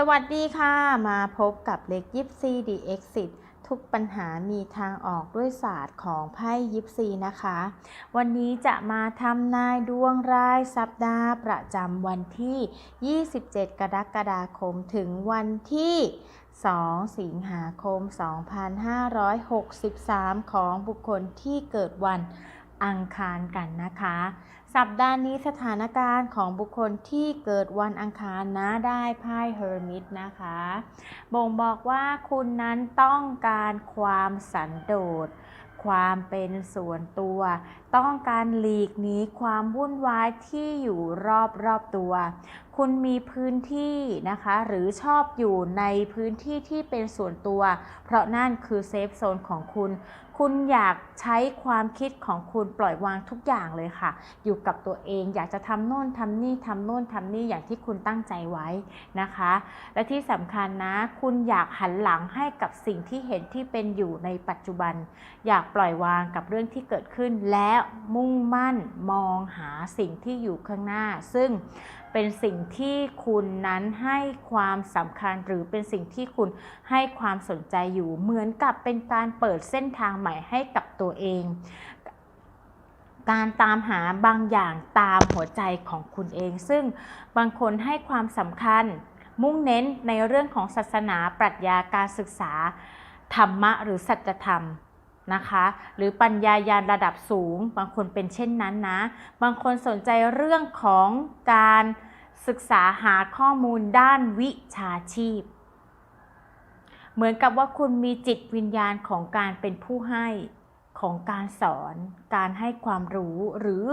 สวัสดีค่ะ มาพบกับเล็กยิปซีดีเอ็กซิสทุกปัญหามีทางออกด้วยศาสตร์ของไพ่ยิปซีนะคะ วันนี้จะมาทำนายดวงรายสัปดาห์ประจำวันที่ 27 กรกฎาคมถึงวันที่ 2 สิงหาคม 2563 ของบุคคลที่เกิดวัน อังคารกันนะคะ สัปดาห์นี้สถานการณ์ของบุคคลที่เกิดวันอังคารนะได้ไพ่เฮอร์มิตนะคะ บ่งบอกว่าคุณนั้นต้องการความสันโดษความเป็นส่วนตัว ต้องการหลีกหนีความวุ่นวายที่อยู่รอบรอบตัว คุณมีพื้นที่นะคะ หรือชอบอยู่ในพื้นที่ที่เป็นส่วนตัว เพราะนั่นคือเซฟโซนของคุณ คุณอยากใช้ความคิดของคุณปล่อยวางทุกอย่างเลยค่ะ อยู่กับตัวเองอยากจะทำโน่นทำนี่ทำโน่นทำนี่อย่างที่คุณตั้งใจไว้นะคะ และที่สำคัญนะ คุณอยากหันหลังให้กับสิ่งที่เห็นที่เป็นอยู่ในปัจจุบัน อยากปล่อยวางกับเรื่องที่เกิดขึ้น และมุ่งมั่นมองหาสิ่งที่อยู่ข้างหน้า ซึ่งเป็นสิ่งที่คุณนั้นให้ความสำคัญหรือเป็นสิ่งที่คุณให้ความสนใจอยู่เหมือนกับเป็นการเปิดเส้นทางหม่ให้กับตัวเอง การตามหาบางอย่างตามหัวใจของคุณเอง ซึ่งบางคนให้ความสำคัญมุ่งเน้นในเรื่องของศาสนาปรัชญาการศึกษา ธรรมะหรือสัจธรรมนะคะหรือปัญญายาณระดับสูง บางคนเป็นเช่นนั้นนะ บางคนสนใจเรื่องของการศึกษาหาข้อมูลด้านวิชาชีพ เหมือนกับว่าคุณมีจิตวิญญาณของการเป็นผู้ให้ของการสอน การให้ความรู้ หรือ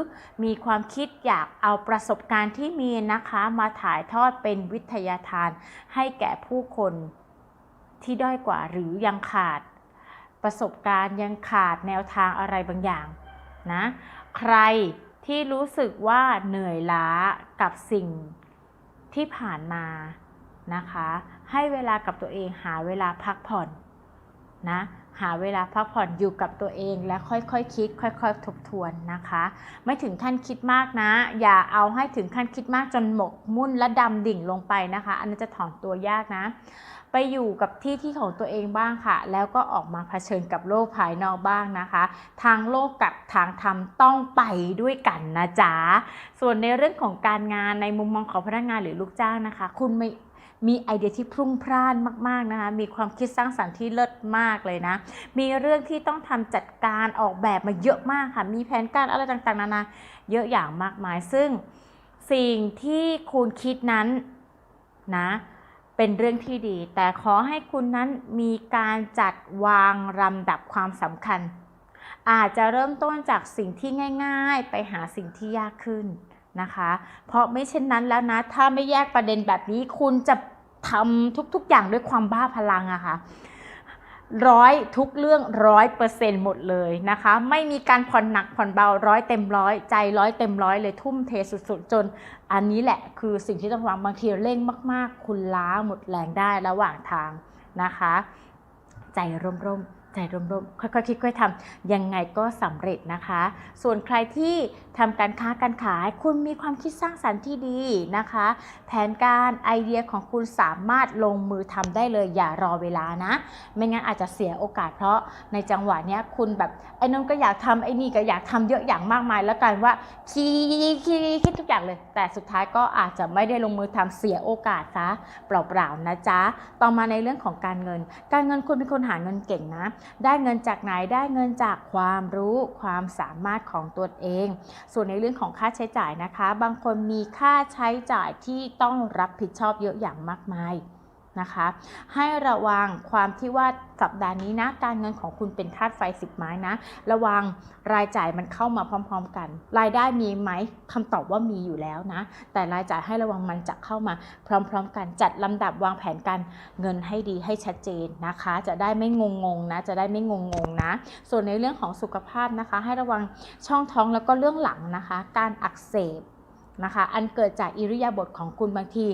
มีความคิดอยากเอาประสบการณ์ที่มีนะคะมาถ่ายทอดเป็นวิทยาทาน ให้แก่ผู้คนที่ด้อยกว่าหรือยังขาด ประสบการณ์ยังขาดแนวทางอะไรบางอย่างนะใครที่รู้สึกว่าเหนื่อยล้ากับสิ่งที่ผ่านมา นะคะ ให้เวลากับตัวเองหาเวลาพักผ่อนนะหาเวลาพักผ่อนอยู่กับตัวเองและค่อยๆคคิด ค่อยๆ ทบทวนนะคะ ไม่ถึงขั้นคิดมากนะ อย่าเอาให้ถึงขั้นคิดมากจนหมกมุ่นและดำดิ่งลงไปนะคะ อันนี้นจะถอนตัวยากนะ ไปอยู่กับที่ที่ของตัวเองบ้างค่ะ แล้วก็ออกมาเผชิญกับโลกภายนอกบ้างนะคะ ทางโลกกับทางธรรมต้องไปด้วยกันนะจ๊ะส่วนในเรื่องของการงานในมุมมองของพนักงานหรือลูกจ้างนะคะ คุณไม่ มีไอเดียที่พรุ่งพร่านมาก ๆนะคะ มีความคิดสร้างสรรค์ที่เลิศมากเลยนะ มีเรื่องที่ต้องทำจัดการออกแบบมาเยอะมากค่ะ มีแผนการอะไรต่างๆนานาเยอะอย่างมากมาย ซึ่งสิ่งที่คุณคิดนั้นนะเป็นเรื่องที่ดี แต่ขอให้คุณนั้นมีการจัดวางลำดับความสำคัญ อาจจะเริ่มต้นจากสิ่งที่ง่าย ๆ ไปหาสิ่งที่ยากขึ้น นะคะ เพราะไม่เช่นนั้นแล้วนะ ถ้าไม่แยกประเด็นแบบนี้ คุณจะทำทุกๆอย่างด้วยความบ้าพลังอะคะ่ะร้อยทุกเรื่องร้อยเปอร์เซ็นต์หมดเลยนะคะ ไม่มีการผ่อนหนักผ่อนเบาร้อยเต็มร้อยใจร้อยเต็มร้อยเลยทุ่มเทสุดๆ จน อันนี้แหละคือสิ่งที่ต้องระวังบางทีเร่งมาก ๆ คุณล้าหมดแรงได้ระหว่างทางนะคะ ใจร่มๆ ใจร่มๆค่อยๆคิดค่อยทำยังไงก็สำเร็จนะคะ ส่วนใครที่ทำการค้าการขาย คุณมีความคิดสร้างสรรค์ที่ดีนะคะ แผนการไอเดียของคุณสามารถลงมือทำได้เลยอย่ารอเวลานะ ไม่งั้นอาจจะเสียโอกาสเพราะในจังหวะเนี้ยคุณแบบไอ้นนก็อยากทำไอ้นี่ก็อยากทำเยอะอย่างมากมาย แล้วกันว่าคิดคิดคิดทุกอย่างเลย แต่สุดท้ายก็อาจจะไม่ได้ลงมือทำเสียโอกาสซะเปล่าๆนะจ๊ะต่อมาในเรื่องของการเงิน การเงินคุณเป็นคนหาเงินเก่งนะได้เงินจากไหนได้เงินจากความรู้ความสามารถของตัวเอง ส่วนในเรื่องของค่าใช้จ่ายนะคะ บางคนมีค่าใช้จ่ายที่ต้องรับผิดชอบเยอะอย่างมากมาย นะคะ ให้ระวังความที่ว่าสัปดาห์นี้นะ การเงินของคุณเป็นธาตุไฟสิบไม้นะ ระวังรายจ่ายมันเข้ามาพร้อม ๆ กัน รายได้มีไหมคำตอบว่ามีอยู่แล้วนะ แต่รายจ่ายให้ระวังมันจะเข้ามาพร้อม ๆ กันจัดลำดับวางแผนการเงินให้ดีให้ชัดเจนนะคะ จะได้ไม่งงๆนะ จะได้ไม่งงๆนะ ส่วนในเรื่องของสุขภาพนะคะ ให้ระวังช่องท้องแล้วก็เรื่องหลังนะคะ การอักเสบนะคะ อันเกิดจากอิริยาบถของคุณบางที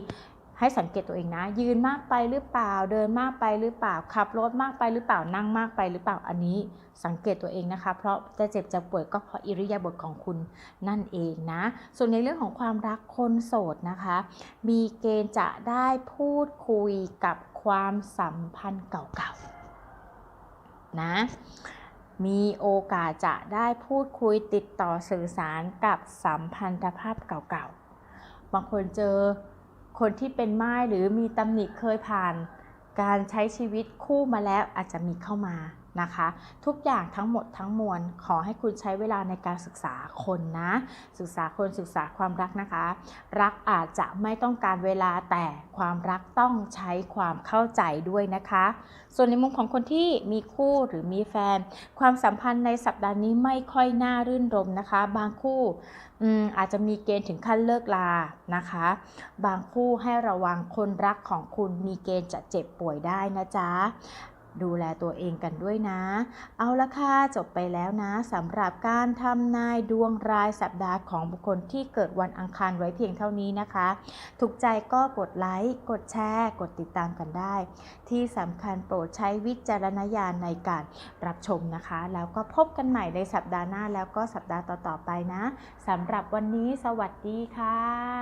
ให้สังเกตตัวเองนะ ยืนมากไปหรือเปล่า เดินมากไปหรือเปล่า ขับรถมากไปหรือเปล่า นั่งมากไปหรือเปล่า อันนี้สังเกตตัวเองนะคะ เพราะจะเจ็บจะป่วยก็เพราะอิริยาบถของคุณนั่นเองนะ ส่วนในเรื่องของความรักคนโสดนะคะ มีเกณฑ์จะได้พูดคุยกับความสัมพันธ์เก่าๆ นะ มีโอกาสจะได้พูดคุยติดต่อสื่อสารกับสัมพันธภาพเก่าๆ บางคนเจอ คนที่เป็นไม้หรือมีตำหนิเคยผ่าน การใช้ชีวิตคู่มาแล้วอาจจะมีเข้ามา นะคะ ทุกอย่างทั้งหมดทั้งมวลขอให้คุณใช้เวลาในการศึกษาคนนะ ศึกษาคนศึกษาความรักนะคะ รักอาจจะไม่ต้องการเวลาแต่ความรักต้องใช้ความเข้าใจด้วยนะคะ ส่วนในมุมของคนที่มีคู่หรือมีแฟน ความสัมพันธ์ในสัปดาห์นี้ไม่ค่อยน่ารื่นรมนะคะ บางคู่อืมอาจจะมีเกณฑ์ถึงขั้นเลิกลานะคะ บางคู่ให้ระวังคนรักของคุณมีเกณฑ์จะเจ็บป่วยได้นะจ๊ะ ดูแลตัวเองกันด้วยนะ เอาละค่ะ จบไปแล้วนะสำหรับการทำนายดวงรายสัปดาห์ของบุคคลที่เกิดวันอังคารไว้เพียงเท่านี้นะคะ ถูกใจก็กดไลค์ กดแชร์ กดติดตามกันได้ ที่สำคัญโปรดใช้วิจารณญาณในการรับชมนะคะ แล้วก็พบกันใหม่ในสัปดาห์หน้าแล้วก็สัปดาห์ต่อๆไปนะสำหรับวันนี้สวัสดีค่ะ